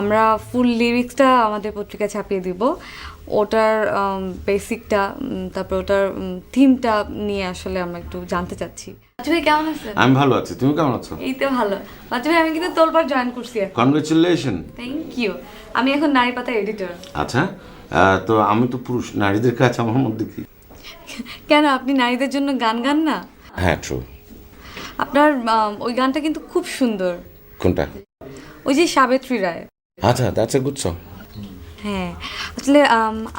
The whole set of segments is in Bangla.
আমরা ফুল লিরিক্সটা আমাদের পত্রিকায় ছাপিয়ে দিব। ওটার বেসিকটা তারপর ওটার থিমটা নিয়ে আসলে আমরা একটু জানতে চাচ্ছি। বাচ্চু ভাই কেমন আছেন? আমি ভালো আছি। তুমি কেমন আছো? এই তো ভালো। বাচ্চু ভাই আমি কিন্তু তোলবার জয়েন করছি এখন। কনগ্রেচুলেশন থ্যাংক ইউ আমি এখন নারী পাতা এডিটর আচ্ছা তো আমি তো পুরুষ নারীদের কাছে আমার মধ্যে কি? কেন আপনি নারীদের জন্য গান গান না? হ্যাঁ ট্রু আপনার ওই গানটা কিন্তু খুব সুন্দর। কোনটা? ওই যে সাবিত্রী রায়। আচ্ছা দ্যাটস এ গুড সং হ্যাঁ আসলে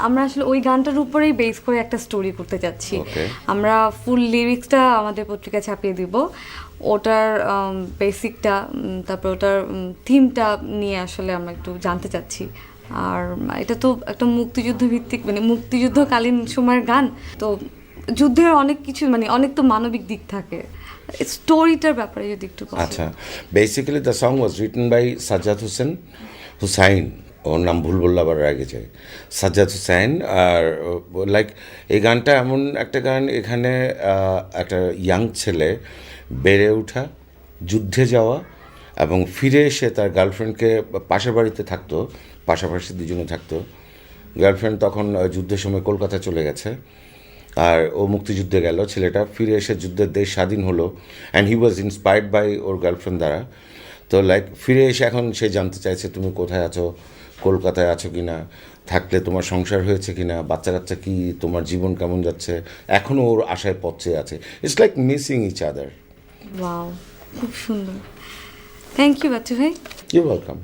আমরা আসলে ওই গানটার উপরেই বেস করে একটা স্টোরি করতে যাচ্ছি। Okay. আমরা ফুল লিরিক্সটা আমাদের পত্রিকায় ছাপিয়ে দিব। ওটার বেসিকটা তারপর ওটার থিমটা নিয়ে আসলে আমরা একটু জানতে চাচ্ছি। আর এটা তো একটা মুক্তিযুদ্ধ ভিত্তিক মানে মুক্তিযুদ্ধকালীন সময়ের গান। তো যুদ্ধের অনেক কিছু মানে অনেক তো মানবিক দিক থাকে। স্টোরিটার ব্যাপারে যদি একটু। আচ্ছা basically the song was written by Sajjad Hossain Hussain, ওর নাম ভুল বললে আবার আগে যায়। সাজ্জাদ হুসাইন আর লাইক এই গানটা এমন একটা গান এখানে একটা ইয়াং ছেলে বেড়ে ওঠা যুদ্ধে যাওয়া এবং ফিরে এসে তার গার্লফ্রেন্ডকে পাশের বাড়িতে থাকতো, পাশাপাশি দুজনে থাকতো। গার্লফ্রেন্ড তখন যুদ্ধের সময় কলকাতা চলে গেছে আর ও মুক্তিযুদ্ধে গেল। ছেলেটা ফিরে এসে যুদ্ধের দেশ স্বাধীন হলো and he was inspired by or girlfriend দ্বারা। তো লাইক ফিরে এসে এখন সে জানতে চাইছে তুমি কোথায় আছো কলকাতায় আছো কি না থাকলে তোমার সংসার হয়েছে কি না বাচ্চা কাচ্চা কী তোমার জীবন কেমন যাচ্ছে এখনও ওর আশায় পথে আছে। It's like missing each other খুব সুন্দর। থ্যাংক ইউ বাচ্চু ভাই। You welcome